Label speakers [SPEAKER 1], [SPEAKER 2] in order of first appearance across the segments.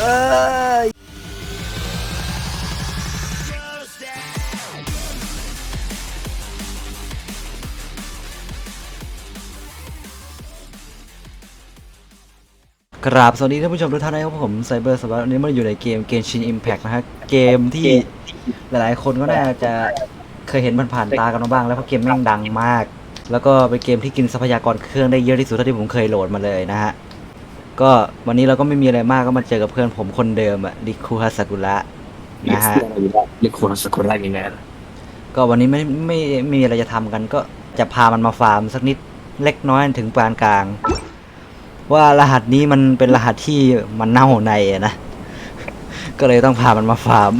[SPEAKER 1] เอ้ยกราบสวัสดีท่านผู้ชมทุกท่านนะครับผมไซเบอร์สวัสดีวันนี้มันอยู่ในเกมเกมชินอิมแพกนะฮะเกมที่หลายๆ คนก็น่าจะเคยเห็นมันผ่านตากันมาบ้าง แล้วเพราะเกมแม่งดังมาก แล้วก็เป็นเกมที่กินทรัพยากรเครื่องได้เยอะที่สุดเท่าที่ผมเคยโหลดมาเลยนะฮะ ก็วันนี้เราก็ไม่มีอะไรมากก็มาเจอกับเพื่อนผมคนเดิมอะริคุฮาสกุระนะฮะ
[SPEAKER 2] เรียกคนสกุลอะไรอย่างเงี้ย
[SPEAKER 1] ก็วันนี้ไม่ไม่ไม่มีอะไรจะทำกันก็จะพามันมาฟาร์มสักนิดเล็กน้อยถึงปานกลาง ว่ารหัสนี้มันเป็นรหัสที่มันเน่าในอะนะ ก็เลยต้องพามันมาฟาร์ม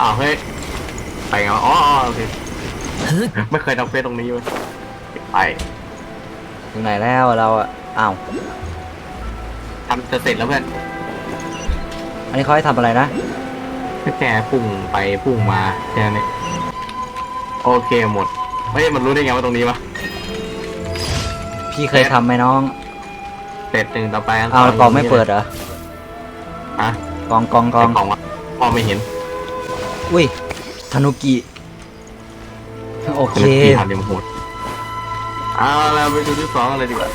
[SPEAKER 2] อ้าวเฮ้ยไปไงวะอ๋ออ๋อโอเคไม่เคยทำเฟซตรงนี้เว้ยไป
[SPEAKER 1] ถึงไหนแล้วเราอะ อ้าว
[SPEAKER 2] ทำจะเสร็จแล้วเพื่อน
[SPEAKER 1] อันนี้เขาให้ทำอะไรนะ
[SPEAKER 2] แค่พุ่งไปพุ่งมาแค่นี้โอเคหมดเฮ้ยมันรู้ได้ไงว่าตรงนี้วะ
[SPEAKER 1] พี่เคยทำไหมน้อง
[SPEAKER 2] เสร็จหนึ่งต่อไปน
[SPEAKER 1] เอากล่องไม่เปิดเหรอ
[SPEAKER 2] อะ
[SPEAKER 1] กล่องกล่องก
[SPEAKER 2] ก
[SPEAKER 1] ล่
[SPEAKER 2] ล่
[SPEAKER 1] อ
[SPEAKER 2] องงกล่องวะพอไม่เห็น
[SPEAKER 1] อุ้ยธนุกิ โอเค
[SPEAKER 2] ที่ทำเดี๋ยวมันโหดเอาแล้วไปดูที่สองกันเลยดีกว่า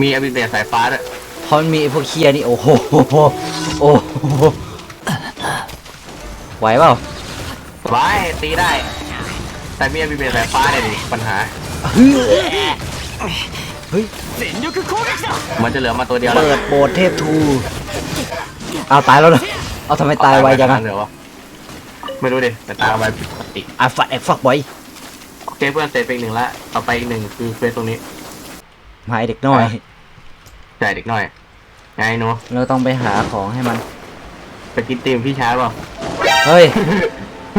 [SPEAKER 2] มีอภิเษกสายฟ้าด้วย
[SPEAKER 1] เพราะมันมีไอ้พวกเคียนี่โอ้โหโอ้โหไหวเปล่า
[SPEAKER 2] ไว้ตีได้ แต่มีอภิเษกสายฟ้าเนี่ยดิปัญหา
[SPEAKER 1] เฮ้ย
[SPEAKER 2] มันจะเหลือมาตัวเดียวแล้ว
[SPEAKER 1] เปิดโบสถ์เทพทูเอาตายแล้วนะเอาทำไมตายไวจังอะ
[SPEAKER 2] เหรอวะไม่รู้ดิแต่ตายไวผิดปกติ
[SPEAKER 1] อะฟัดแอกฟักบอย
[SPEAKER 2] โอเคเพื่อนเสร็จไปอีกหนึ่งละต่อไปอีกหนึ่งคือเฟสตรงนี้
[SPEAKER 1] มาไอ้เด็กน้อย
[SPEAKER 2] จ่ายเด็กหน่อยไงหนู
[SPEAKER 1] เราต้องไปหาของให้มัน
[SPEAKER 2] ไปกินตีมพี่ชายเปล่า
[SPEAKER 1] เฮ้ย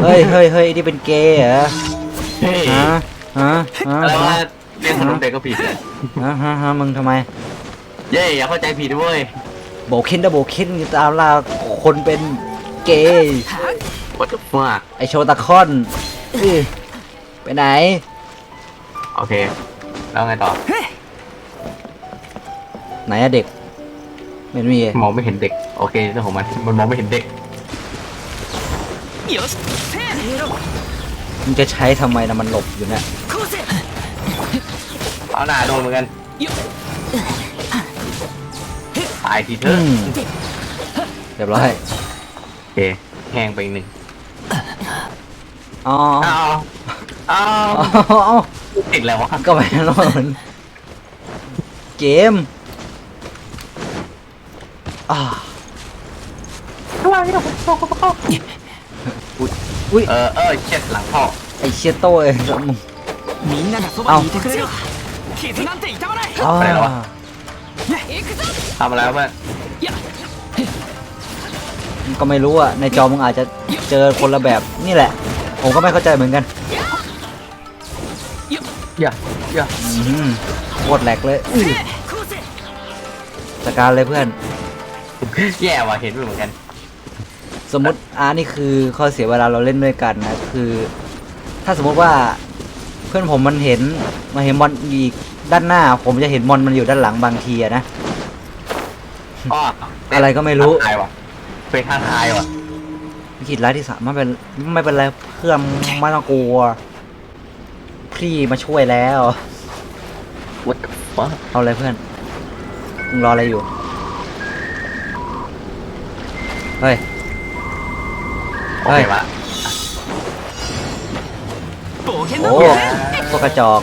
[SPEAKER 1] เฮ้ยเฮ้ยเฮ้ยนี่เป็นเกย์เหรอ
[SPEAKER 2] เฮ้ย
[SPEAKER 1] ฮะฮะฮะ
[SPEAKER 2] อะไรวะ
[SPEAKER 1] ฮะ
[SPEAKER 2] เรียกขนมเด็กก็ผิดเลย
[SPEAKER 1] ฮะฮะฮะมึงทำไม
[SPEAKER 2] เย้อย่าเข้าใจผิดด้วย
[SPEAKER 1] โบกเคนนะโบกเคนตามล่าคนเป็นเกย์
[SPEAKER 2] วัตถุฟ้า
[SPEAKER 1] ไอโชตาคอนอื้อไปไหน
[SPEAKER 2] โอเค แล้วไงต่อ
[SPEAKER 1] ไหนอะเด็กไม่มี
[SPEAKER 2] มองไม่เห็นเด็ก โอเคเรื่องของมันมันมองไม่เห็นเด็ก
[SPEAKER 1] มึงจะใช้ทำไมนะมันหลบอยู่เนี่ย
[SPEAKER 2] เอาหน้าโดนเหมือนกันตายทีเถ
[SPEAKER 1] อื
[SPEAKER 2] อะ
[SPEAKER 1] มเรียบร้อย
[SPEAKER 2] โอเคแห้งไปอีกหนึ่ง
[SPEAKER 1] อ๋อ
[SPEAKER 2] อ้าวอ้าว
[SPEAKER 1] อ๋อ
[SPEAKER 2] ติดแล้ววะ
[SPEAKER 1] ก็ไม่รอดมั นเกมอ่าอุ้ย
[SPEAKER 2] เออ เออเช็ดหลังพ่อ
[SPEAKER 1] ไอเชียโต้เองมึง
[SPEAKER 3] みんながそばにいてくれる傷なんて痛まない
[SPEAKER 1] อ่า
[SPEAKER 2] ไปแล้ววะ
[SPEAKER 3] 行くぞ
[SPEAKER 2] ทำอะไรวะเพื่อน
[SPEAKER 1] มึงก็ไม่รู้อ่ะ ในจอมึงอาจจะเจอคนละแบบนี่แหละ ผมก็ไม่เข้าใจเหมือนกัน
[SPEAKER 2] อย่าอย่า
[SPEAKER 1] อืมโคตรแหลกเลยอื้อ
[SPEAKER 3] こうせ
[SPEAKER 1] จัดการเลยเพื่อน
[SPEAKER 2] แย่ว่ะเห็นด้วยเหมือนกัน
[SPEAKER 1] สมมติอ่านี่คือข้อเสียเวลาเราเล่นด้วยกันนะคือ ถ้าสมมติว่าเพื่อนผมมันเห็นมาเห็นมอนอีกด้านหน้า ผมจะเห็นมอนมันอยู่ด้านหลังบางทีอะนะ
[SPEAKER 2] อ้อ
[SPEAKER 1] อะไรก็ไม่รู้
[SPEAKER 2] ท้าทายว่ะเป็นท้าทายว่ะ
[SPEAKER 1] วิกฤตร้ายที่สามไม่เป็นไม่เป็นไรเพื่อนไม่ต้องกลัว พี่มาช่วยแล้ว
[SPEAKER 2] What the fuck
[SPEAKER 1] เอาเลยเพื่อนมึงรออะไรอยู่ เฮ้ย
[SPEAKER 2] โอเค
[SPEAKER 3] มา
[SPEAKER 1] โอ้พวกระจอก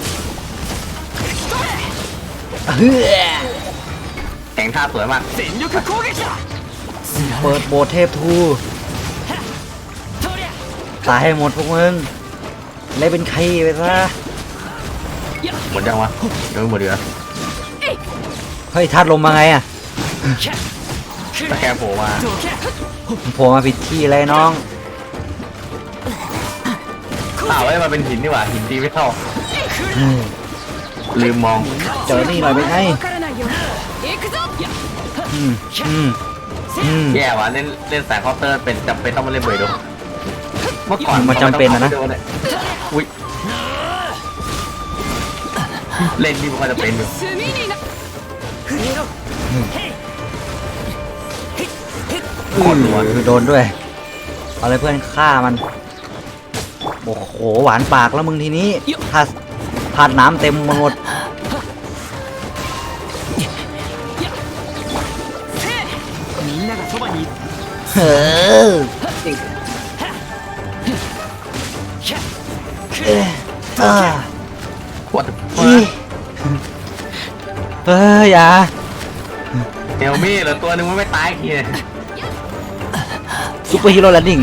[SPEAKER 1] เฮ้ย
[SPEAKER 2] แต่งท่าสวยมาก
[SPEAKER 1] เปิดโบเทพทูตายให้หมดพวกมึงเล่เป็นใครไปซะ
[SPEAKER 2] หมดยังวะยังไม่หมดเลย
[SPEAKER 1] เฮ้ยทัดลมมาไงอะ
[SPEAKER 2] แกรโผล่มา
[SPEAKER 1] โผล่มาผิดที่เลยน้อง
[SPEAKER 2] เปล่าไอ้มาเป็นหินนี่หว่าหินตีไม่เท่าลืมมอง
[SPEAKER 1] เจอนี่หน่อยเป็ไงอืมอืมอื
[SPEAKER 2] แย่ว่ะเล่นเล่นสายคอน์เตอร์เป็นจำเป็นต้องมาเล่นเบย์ดงเมื่อก่อน
[SPEAKER 1] มันจำเป็นนะนะ
[SPEAKER 2] อุ้ยเล่นนี่มันก็จะเป็นอยู่ โคตรหัว
[SPEAKER 1] คือโดนด้วย เอาเลยเพื่อนฆ่ามัน โอ้โห หวานปากแล้วมึงทีนี้ผัดผัดน้ำเต็มหมดเออเออ
[SPEAKER 2] ปวด
[SPEAKER 1] เอออย่า
[SPEAKER 2] เอลมี่เหรอตัวนึงมันไม่ตายทีเย
[SPEAKER 1] ซูเปอร์ฮีโร่แลนดิ้ง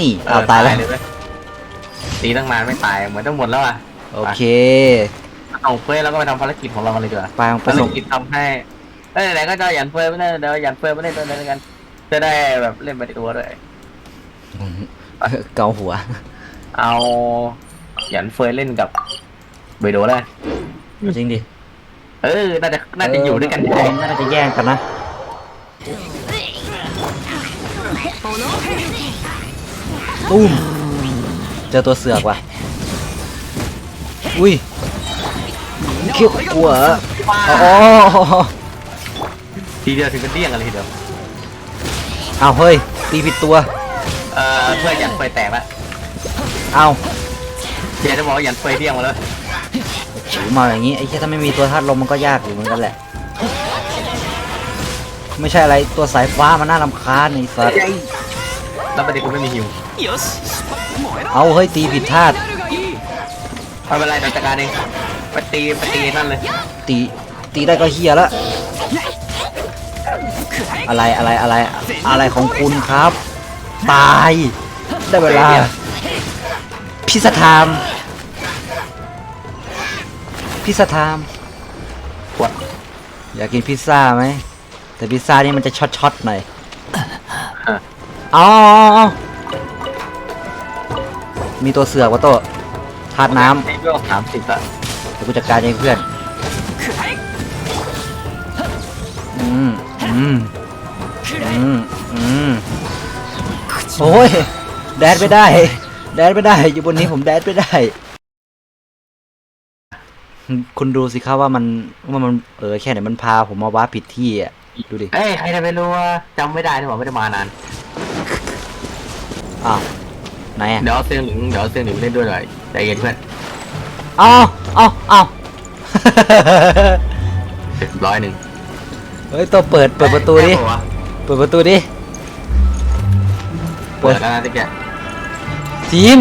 [SPEAKER 1] นี่เอาตายแล้ว
[SPEAKER 2] เลยเว้ยตีตั้งนานไม่ตายเหมือนต้องหมดแล้วอะ
[SPEAKER 1] โอเค
[SPEAKER 2] เอาเฟยแล้วก็ไปทำภารกิจของเรากันเลยดีกว่า
[SPEAKER 1] ไปไป
[SPEAKER 2] ภาร
[SPEAKER 1] ส่ง
[SPEAKER 2] กิจทำให้เอ้ยไหนๆก็จะหยันเฟยไม่ได้เดี๋ยวหยันเฟยไม่ได้ตัวนี้กัน จะได้แบบเล่นไปในตัวด้วย
[SPEAKER 1] เกาหัว
[SPEAKER 2] เอาหยันเฟยเล่นกับเบโดได้
[SPEAKER 1] จริงดิ
[SPEAKER 2] เออน่าจะน่าจะอยู่ด้วยกันได้
[SPEAKER 1] น่าจะแย่งกันนะ ตุ้ม เจอตัวเสือกว่ะ อุ้ยคิ้วหัวอ๋อ
[SPEAKER 2] ทีเดียวถึงกันเดี้ยงกันเลยทีเดียว
[SPEAKER 1] เอาเฮ้ย ตีผิดตัว
[SPEAKER 2] เอ่อเพื่อนหยันเฟยแตกละ
[SPEAKER 1] เอา
[SPEAKER 2] เดี๋ยวจะบอกว่าหยันเฟยเดี้ยงมาแล้ว
[SPEAKER 1] ฉิวมาอย่างนี้ไอ้แค่ถ้าไม่มีตัวธาตุลมมันก็ยากอยู่เหมือนกันแหละ ไม่ใช่อะไรตัวสายฟ้ามันน่าลำคาญไอ้สัส
[SPEAKER 2] แล้วประเด็นกูไม่มีหิว
[SPEAKER 1] เอาเฮ้ยตีผิดท่า
[SPEAKER 2] ไม่เป็นไรจัดการเองไปตีไปตีนั่นเลย
[SPEAKER 1] ตีตีได้ก็เฮียละอะไรอะไรอะไรอะไรของคุณครับ ตาย ได้เวลา พิสธามพิซธามอยากกินพิซซ่าไหม แต่พิซซ่านี่มันจะช็อตช็อตๆหน่อย
[SPEAKER 2] ฮะ
[SPEAKER 1] อ๋อมีตัวเสือกวะโตะธาตุน้
[SPEAKER 2] ไอ้เวลสามสิบอะำ
[SPEAKER 1] เดี๋ยวกูจัดการเองเพื่อน อืม อืม อืม อืม โอ้ย แดดไม่ได้ แดดไม่ได้ อยู่บนนี้ผมแดดไม่ได้ คุณดูสิครับว่ามันว่ามันเออแค่ไหนมันพาผมมาว้าผิดที่อะ ดูดิ
[SPEAKER 2] เอ้ยใครจะไปรู้ว่าจำไม่ได้ที่บอกไม่ได้มานาน
[SPEAKER 1] อ้าวไหนอะ
[SPEAKER 2] เดี๋ยวเอาเซียงหลิงเดี๋ยวเอาเซียงหลิงเล่นด้วยหน่อยใจเย็นเพื่อน
[SPEAKER 1] อ้าวอ้าวอ้าว
[SPEAKER 2] เจ็ดร้อยหนึ่ง
[SPEAKER 1] เฮ้ยตัวเปิดเปิดประตูดิ
[SPEAKER 2] แค่ปะวะ
[SPEAKER 1] เปิดประตูดิ
[SPEAKER 2] เปิดแล้วนะตะแก
[SPEAKER 1] ทีม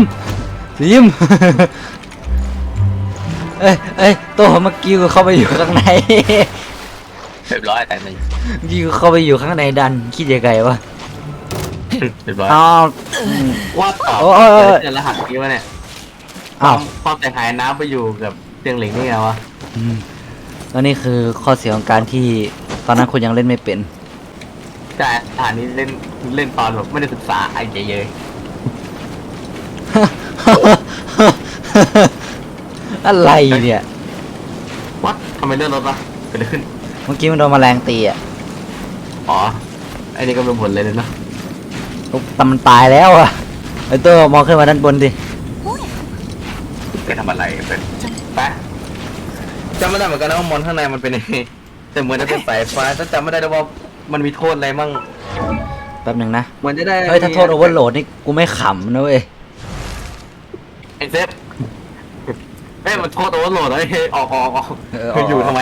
[SPEAKER 1] ทีม เอ้ยเอ้ยตัวเมื่อกี้กูเข้าไปอยู่ข้างใน
[SPEAKER 2] เรียบร้อยแต่หนึ่ง
[SPEAKER 1] เมื่อกี้กูเข้าไปอยู่ข้างในดันคิดยังไงวะ
[SPEAKER 2] เรียบร้อย
[SPEAKER 1] อ้าวอืม
[SPEAKER 2] ว่าต่อ
[SPEAKER 1] โอ้ยโอ้ยโอ้ย
[SPEAKER 2] เจอรหัสนี้วะเนี่ยค
[SPEAKER 1] อ้าวา
[SPEAKER 2] วมความแต่หายน้ำไปอยู่กับเซียงหลิงนี่ไงวะ
[SPEAKER 1] อืมแล้วนี่คือข้อเสียของการที่ตอนนั้นคุณยังเล่นไม่เป็น
[SPEAKER 2] แต่ฐานนี้เล่นเล่นตอนแบบไม่ได้ศึกษาไอ้เยย
[SPEAKER 1] อะไรเนี่ย
[SPEAKER 2] วัดทำไมเลื่อนรถวะเกิดอะไรขึ้น
[SPEAKER 1] เมื่อกี้มันโดนแมลงตีอะ
[SPEAKER 2] อ๋อไอ้นี่ก็เป็นผลเลยเนาะ
[SPEAKER 1] แต่มันตายแล้วอะไอ้ตัวมองขึ้นมาด้านบนดิ
[SPEAKER 2] ไปทำอะไรเป็นไปจำไม่ได้เหมือนกันนะว่ามอนข้างในมันเป็นยังไงแต่เหมือนจะเป็นสายฟ้าแต่จำไม่ได้ด้วยว่ามันมีโทษอะไรมั่ง
[SPEAKER 1] แป๊บหนึ่งนะ
[SPEAKER 2] เหมือนจะได้
[SPEAKER 1] เฮ้ยถ้าโทษโอเวอร์โหลดนี่กูไม่ขำนะเว้ย
[SPEAKER 2] ไอ้เซฟเอ้ยมันโทษโอเวอร์โหลดเลยออกออกออก
[SPEAKER 1] เออ
[SPEAKER 2] ไปอยู่ทำไม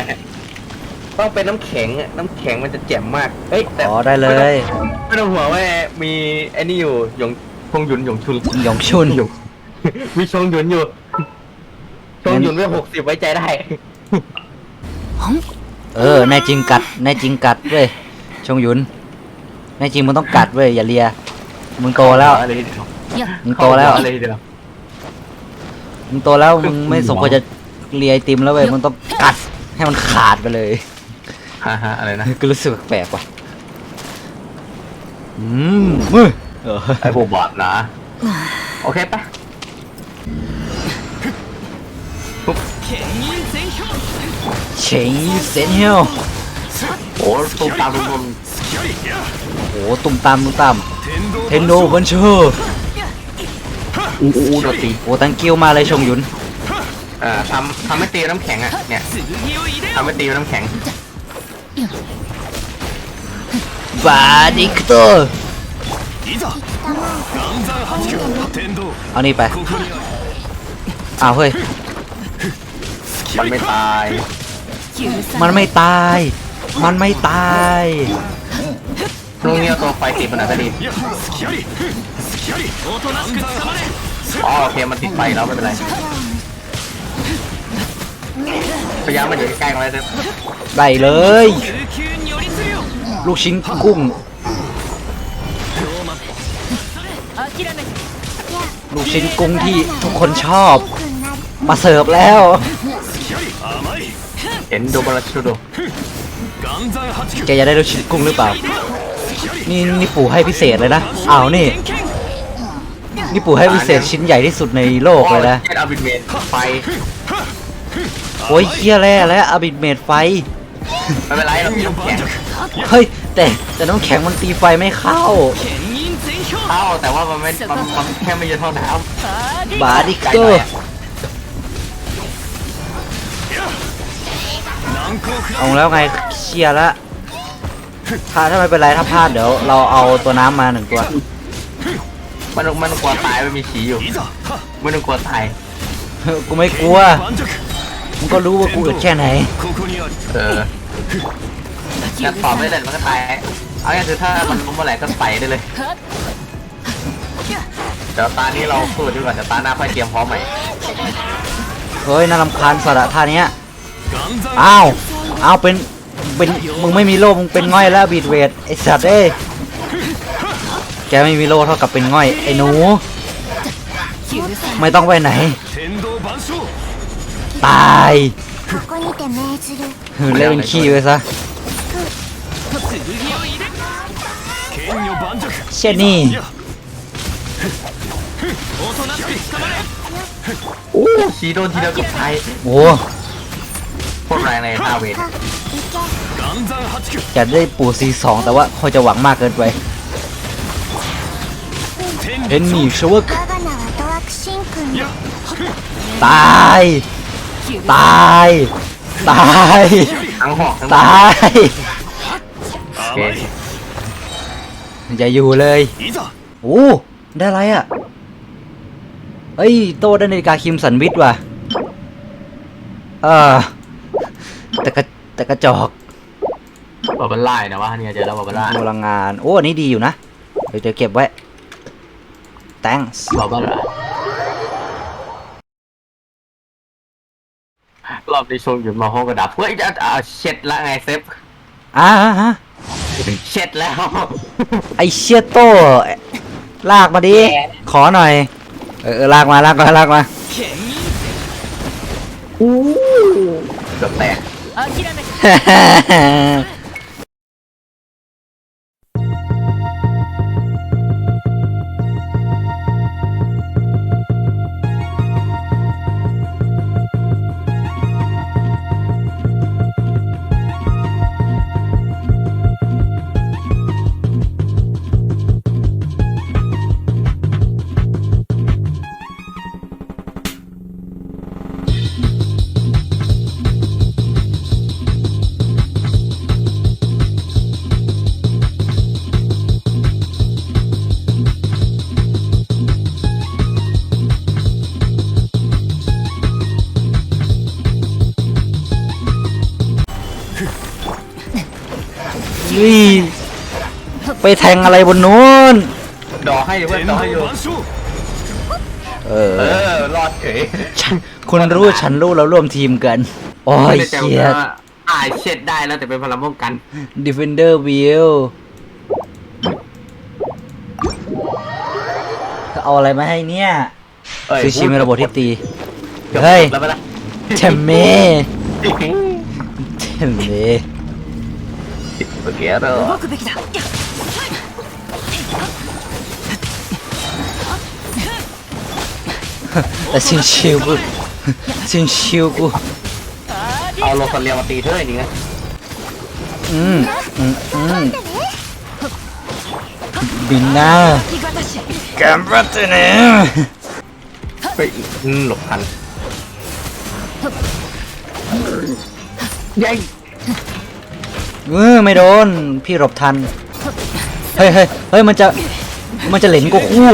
[SPEAKER 2] ต้องเป็นน้ำแข็งอะน้ำแข็งมันจะแจ่มมากเอ้ยแต่
[SPEAKER 1] อ๋อได้เลย
[SPEAKER 2] ไม่ต้องห่วงว่ามีไอ้นี่อยู่หยงพงหยุนหยงชุน
[SPEAKER 1] หยงชุน
[SPEAKER 2] หยงมีชงหยุนอยู่ชงหยุนไว้หกสิบไว้ใจได้
[SPEAKER 1] เออแน่จริงกัดแน่จริงกัดเว้ยชงหยุนแน่จริงมึงต้องกัดเว้ยอย่าเลียมึงโตแล้ว
[SPEAKER 2] อะไรทีเดียว
[SPEAKER 1] มึงโตแล้ว
[SPEAKER 2] อะไรทีเดียว
[SPEAKER 1] มึงโตแล้วมึงไม่สมควรจะเลียไอติมแล้วเว้ยมึงต้องกัดให้มันขาดไปเลย
[SPEAKER 2] ฮ่ฮ่อะไรนะ
[SPEAKER 1] ก็รู้สึกแปลกว่ะ อืมเฮ้ย
[SPEAKER 2] ไอ้พวกบอดนะ โอเคปะ
[SPEAKER 1] เชงเซนเฮล
[SPEAKER 2] โอ้ตุ้มตามตุ้มตาม
[SPEAKER 1] โอ้ตุ้มตามตุ้มตามเทนโดวันเชอร์
[SPEAKER 2] อู้อู้ดตี
[SPEAKER 1] โอ้ตังเกี้วมาเลยชงยุน
[SPEAKER 2] เอ่อทำทำไม่ตีน้ำแข็งอะเนี่ยทำไม่ตีน้ำแข็ง
[SPEAKER 1] บาดิกโต
[SPEAKER 3] いざ岩山八九天道
[SPEAKER 1] เอานี่ไป
[SPEAKER 3] ここにあ
[SPEAKER 1] อ้าวเฮ้ย
[SPEAKER 2] มันไม่ตาย
[SPEAKER 1] มันไม่ตาย มันไม่ตาย
[SPEAKER 2] ตรงนี้เอาตัวไฟติดมันอาจจะดี
[SPEAKER 3] りいや隙あり隙ありおとなしく捕まれ
[SPEAKER 2] อ๋อโอเคมันติดไฟแล้วไม่เป็นไร พยายามมาอยู่ใกล้ๆไว้นะ
[SPEAKER 1] ได้เลย ลูกชิ้นกุ้ง ลูกชิ้นกุ้งที่ทุกคนชอบ มาเสิร์ฟแล้ว
[SPEAKER 2] เห็นโดบาราชูโด
[SPEAKER 1] แกจะได้ลูกชิ้นกุ้งหรือเปล่า นี่นี่ปู่ให้พิเศษเลยนะอ้าวนี่ นี่ปู่ให้พิเศษชิ้นใหญ่ที่สุดในโลกเลยนะ
[SPEAKER 2] ไป
[SPEAKER 1] โอ้ยเกี้ยแร่และอาบิดเมดไฟ
[SPEAKER 2] ไม่เป็นไรเราีน้ำแข็ง
[SPEAKER 1] เฮ้ย แต่แต่น้ำแข็งมันตีไฟไม่เข้า
[SPEAKER 2] เข้าแต่ว่ามันไม่มันมันแค่ไม่เยอะเท่าน้
[SPEAKER 1] บาดิ
[SPEAKER 2] เกอ
[SPEAKER 3] ร์
[SPEAKER 1] เอาแล้วไงเชียร์ละถ้าถ้าไม่เป็นไรถ้าพลาดเดี๋ยวเราเอาตัวน้ำมาหนึ่งตัวำ
[SPEAKER 2] มันมันกลัวตายมันมีฉีอยู่มันกลัวตาย
[SPEAKER 1] กูไม่กลัว มึงก็รู้ว่ากูอึดแค่ไหน
[SPEAKER 2] เออแต่ปอบไม่เด่นมันก็ตาย เอาง่ายคือถ้ามันล้มเมื่อไหร่ก็ไปได้เลยเดี๋ยวตานี้เราสู้ดีกว่าเดี๋ยวตาหน้าค่อยเตรียมพร้อมใหม่
[SPEAKER 1] เฮ้ยน่ารำคาญสัตว์อะท่าเนี้ยอ้าวอ้าวเป็นเป็นมึงไม่มีโล่มึงเป็นง่อยแล้วบีดเวทไอสัตว์เอ้ยแกไม่มีโล่เท่ากับเป็นง่อยไอหนู ไม่ต้องไปไหน ตายเล่นขี้ไปซะเช่นนี่
[SPEAKER 2] โอ้ชีโดนทีเดียวกับไทย
[SPEAKER 1] โอ้
[SPEAKER 2] โคตแรงเลยห้าเวท
[SPEAKER 1] จะได้ปู่ซีสองแต่ว่าเขาจะหวังมากเกินไปเอ็นนี่ชวกตาย ตาย ตาย
[SPEAKER 2] ทั้งหอ
[SPEAKER 1] ตาย
[SPEAKER 2] โอ
[SPEAKER 1] อย่าอยู่เลยโอ้ได้ไรอะเอ้ย โตได้นาฬิกาคิมสันวิทว่ะ เออแต่กระแต่กระจอก
[SPEAKER 2] บาบลนไลนะวะเนี่ยเจอแล้วบาบัไล่โบรา
[SPEAKER 1] ณงาน โอ้ อันนี้ดีอยู่นะ เดี๋ยวเก็บไว้ thanks
[SPEAKER 2] บาบันไล รอบนี้ชงหยุดมาห้องกระดับเฮ้ยจะอ่าเช็ดละไงเซฟ
[SPEAKER 1] อ่าฮะ
[SPEAKER 2] เช็ดแล้ว
[SPEAKER 1] ไอเชียโต้ลากมาดิ ขอหน่อย เออเออลากมาลากมาลากมา
[SPEAKER 3] 剣引
[SPEAKER 2] เกือบแตก
[SPEAKER 1] ไปแทงอะไรบนนู้น
[SPEAKER 2] ดอให้เพื่อนดอให้อยู่
[SPEAKER 1] เออ
[SPEAKER 2] เออรอดเฉย
[SPEAKER 1] ฉันคุณรู้ฉันรู้เราร่วมทีมกัน โอ้ยเชีย
[SPEAKER 2] ดอ่าเช็ดได้แล้วแต่เป็นพลังป้องกัน
[SPEAKER 1] Defender Wheel ก็เอาอะไรมาให้เนี่ยซูชิมีระบบที่ตี เฮ้ยเทมเม่เทมเม่
[SPEAKER 2] โอเคแล้ว
[SPEAKER 1] แต่ชิงชิวกูชิงชิวกู
[SPEAKER 2] เอาโลซาเลียมาตีเธออย่างเงี้
[SPEAKER 1] อืมอืมบินหน้าแกมบัตเนี่
[SPEAKER 2] ไปอืมหลบทันยัย
[SPEAKER 1] เออไม่โดน พี่หลบทัน เฮ้ยเฮ้ยเฮ้ยมันจะ มันจะเหล่นกูคู่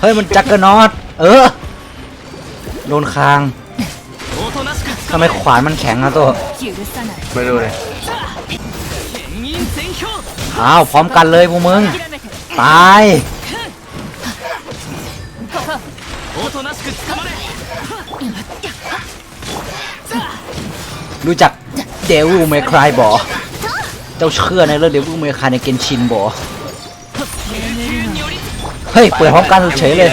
[SPEAKER 1] เฮ้ย มันจักรนอต เออ โดนคาง ทำไมขวานมันแข็งอะตัว
[SPEAKER 2] ไม่รู้เลย
[SPEAKER 1] อ้าว พร้อมกันเลยพวกมึง ตาย รู้จักเดวิลเมครายบอเจ้าเชื่อในเรื่องเดวิลเมครายในเกนชินบอเฮ้ย เปิดพร้อมกันเฉยเลย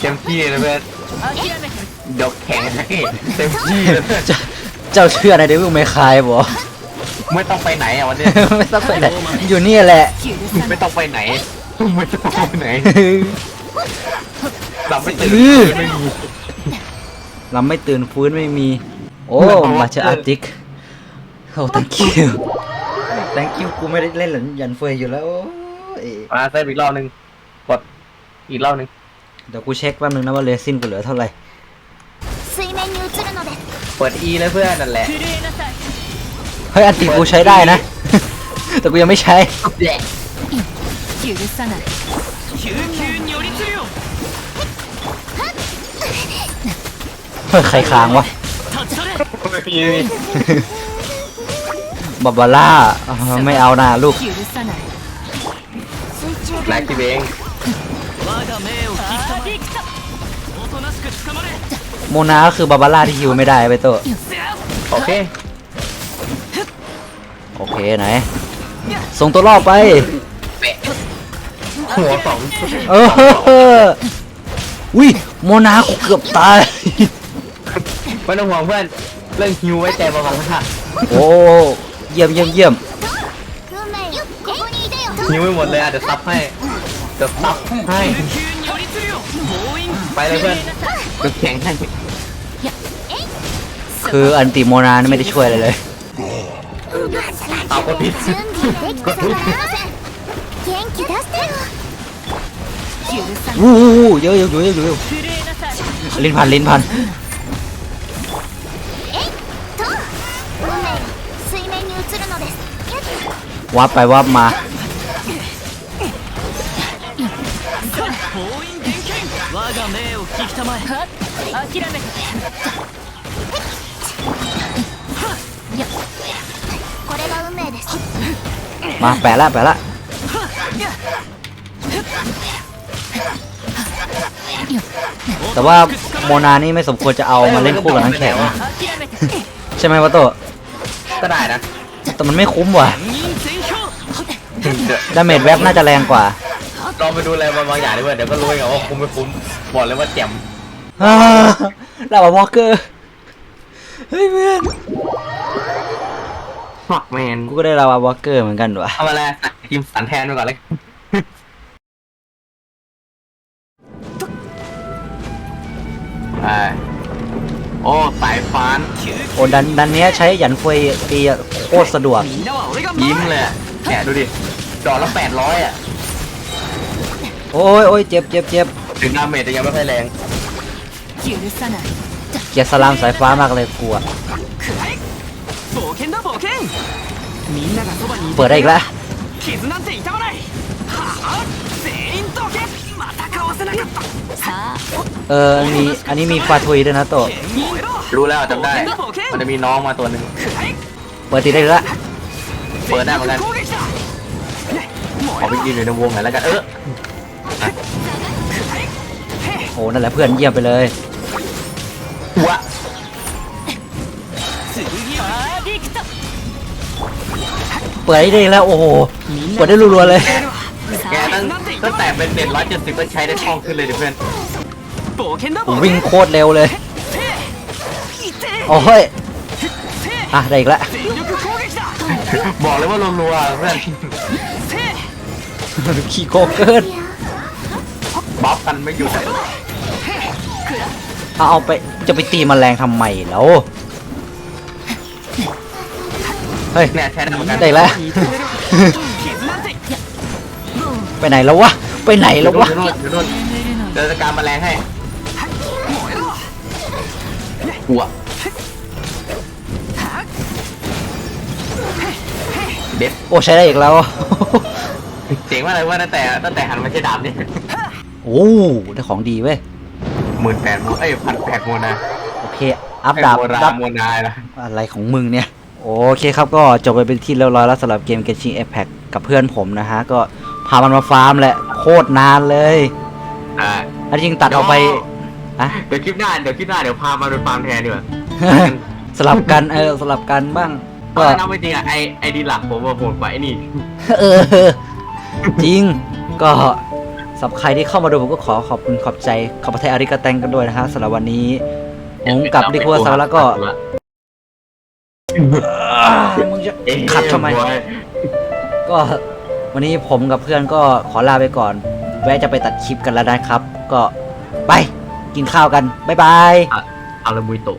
[SPEAKER 2] เต็มที่นะเพื่อนดกแข็งให้เต็มที่เพื่
[SPEAKER 1] เจ้าเจ้เชื่ออะไรเด็กยวมึงไม่คายบอ
[SPEAKER 2] ไม่ต้องไปไหนอะวันนี้
[SPEAKER 1] ไม่ต้องไปไหนอยู่นี่แหละ
[SPEAKER 2] ไม่ต้องไปไหน ไม่ต้องไปไหนหลับไม่ตื่น
[SPEAKER 1] อื้อ
[SPEAKER 2] ไม่มี
[SPEAKER 1] เราไม่ตื่นฟื้นไม่มี โอ้มาเชออาร์ติกโอ้ thank you thank you กูไม่ได้เล่นหลันยันเฟยอยู่แล้วอ้
[SPEAKER 2] มาเซฟอีกรอบหนึ่งกดอีกรอบหนึ่ง
[SPEAKER 1] เดี๋ยวกูเช็คแป๊บนึงนะว่าเรซินกูเหลือเท่าไหร่
[SPEAKER 2] เปิดอีแล้วเพื่อนนั่นแหละ
[SPEAKER 1] เฮ้ยอันติกูใช้ได้นะ แต่กูยังไม่ใช้เฮ้ยใครค้างวะบาบาร่าไม่เอาหน้าลูก
[SPEAKER 2] แลกที่เอง
[SPEAKER 1] โมนาก็คือบาบาร่าที่ฮิวไม่ได้ไปโต
[SPEAKER 2] โอเค
[SPEAKER 1] โอเคไหน ส่งตัวรอบไป
[SPEAKER 2] หัวสอง
[SPEAKER 1] เอออุ้ยโมนากูเกือบตาย
[SPEAKER 2] ไม่ต้องห่วงเพื่อน เรื่องฮิวไว้แต่บาบาร่า
[SPEAKER 1] โอ้เยี่ยมเยี่ยมเยี่ยม
[SPEAKER 2] ฮิวไม่หมดเลยอาจจะซับให้จะซับให้ ไปเลยเพื่อน เดี๋ยวแข็งให้
[SPEAKER 1] คืออันติโมนานี่ไม่ได้ช่วยอะไรเลย
[SPEAKER 2] เอาคนผิด
[SPEAKER 4] 準備できたから元気出してよ許さない
[SPEAKER 1] อู้อู้อู้เยอะเยอะเยอะเยอะเยอะ
[SPEAKER 4] 震えなさい
[SPEAKER 1] ลิ้นพันลิ้นพัน
[SPEAKER 4] と運命よ水面に映るのです
[SPEAKER 1] วับไปวับมา
[SPEAKER 3] 聞きたまえ
[SPEAKER 4] 諦めてこれが運命です
[SPEAKER 1] มาแปะละแปะละ แต่ว่าโมนานี่ไม่สมควรจะเอามาเล่นคู่กับน้ำแข็ง
[SPEAKER 4] 諦めて
[SPEAKER 1] ใช่ไหมวะโต
[SPEAKER 2] ก็ได้นะ
[SPEAKER 1] แต่มันไม่คุ้มว่ะ
[SPEAKER 3] 牽引全票
[SPEAKER 2] เดี๋ยว
[SPEAKER 1] ดาเมจแว็บน่าจะแรงกว่า
[SPEAKER 2] ลองไปดูอะไรบางอย่างดิเพื่อนเดี๋ยวก็รู้เองว่าคุ้มไม่คุ้มบอกเลยว่าแจ่ม
[SPEAKER 1] หลับวอลเกอร์เฮ้ยเพื่อน
[SPEAKER 2] ฟักแมน
[SPEAKER 1] กูก็ได้ลาวาวอลเกอร์เหมือนกันวะ
[SPEAKER 2] เอามาแล้วกิมสันแทนไปก่อนเลยไปโอ้สายฟ้าน
[SPEAKER 1] โอ้ดันดันเนี้ยใช้หยันเฟยตีอโคตรสะดวก
[SPEAKER 2] ยิ้มเลยแะเดูดิดอกละแปดร้อยอะ
[SPEAKER 1] โอ้ยโอ้ยเจ็บเจ็บเจ็บ
[SPEAKER 2] ถึงดาเมจต่ยังไม่ค่อยแรง
[SPEAKER 1] เกียร์สลามสายฟ้ามากเลยกลัว เปิดได้อีกแล้วเอออันนี้อันนี้มีฟาทุยด้วยนะโต
[SPEAKER 2] รู้แล้วจำได้ มันจะมีน้องมาตัวหนึ่ง
[SPEAKER 1] เปิดติดได้แล้ว
[SPEAKER 2] เปิดได้เหมือนกันขอไปยืนอยู่ในวงไหนแล้วกันเออ
[SPEAKER 1] โอ้นั่นแหละเพื่อนเยี่ยมไปเลย
[SPEAKER 2] วะ
[SPEAKER 1] เปิดได้แล้วโอ้โหกดได้รัวๆเลย
[SPEAKER 2] แกตั้งตั้งแต่เป็นเบ็ดร้อยเจ็ดสิบก็ใช้ได้ทองขึ้นเลยเดี๋เพื่อน
[SPEAKER 1] วิ่งโคตรเร็วเลย โอ้ยอะได้อีกแล้ว
[SPEAKER 2] บอกเลยว่ารัวๆเพื่อน
[SPEAKER 1] ขี่โกเกิน
[SPEAKER 2] บอฟกันไม่หยุด
[SPEAKER 1] เอาเอาไป จะไปตีมแมลงทำไมแล้วเฮ้ย
[SPEAKER 2] แน่ยใช้ได้หมือนกั
[SPEAKER 1] ได้แล้ว ไปไหนแล้ววะ ไปไหนแล้ววะ
[SPEAKER 2] ออเดี๋ยจะการแมลงให้หัวเด็บ
[SPEAKER 1] โอ้ใช้ได้อีกแล้ว
[SPEAKER 2] เจ๋งมากเลยว่าแต่ตั้งแต่หันมาใช้ดาบนี่
[SPEAKER 1] โอ้ได้ของดีเว้ย
[SPEAKER 2] หมื่นแปดโมเอ้ยพันแปดโมนา
[SPEAKER 1] โอเค อัพดาบ
[SPEAKER 2] โมนา
[SPEAKER 1] ดับ
[SPEAKER 2] โมนาละ
[SPEAKER 1] อะไรของมึงเนี่ย โอเคครับก็จบไปเป็นที่เรียบร้อยแล้วสำหรับเกม Genshin Impact กับเพื่อนผมนะฮะ ก็พามันมาฟาร์มแหละ โคตรนานเลย
[SPEAKER 2] อ่า
[SPEAKER 1] อันจริงตัดออกไปอะ
[SPEAKER 2] เดี๋ยวคลิปหน้าเดี๋ยวคลิปหน้าเดี๋ยวพามาโดนฟาร์มแทนดีกว่า
[SPEAKER 1] สลับกันเออสลับกันบ้าง
[SPEAKER 2] เพ
[SPEAKER 1] ก็
[SPEAKER 2] ราะน้ำไม่จริงอะไอไอดีหลักผมว่าโหดกว่าไอนี่
[SPEAKER 1] เออจริงก็ สำหรับใครที่เข้ามาดูผมก็ขอขอบคุณขอบใจขอบพระทัยอาริกาแตงกันด้วยนะฮะสำหรับวันนี้ผมกับดิคัวซาแล้วก็อ่ามึงจะ
[SPEAKER 2] เอ๊ะ
[SPEAKER 1] ขัดทำไม
[SPEAKER 2] บอย
[SPEAKER 1] ก็วันนี้ผมกับเพื่อนก็ขอลาไปก่อน แวะจะไปตัดคลิปกันแล้วนะครับ ก็ไปกินข้าวกัน บ๊ายบาย
[SPEAKER 2] เอาละมุยโตะ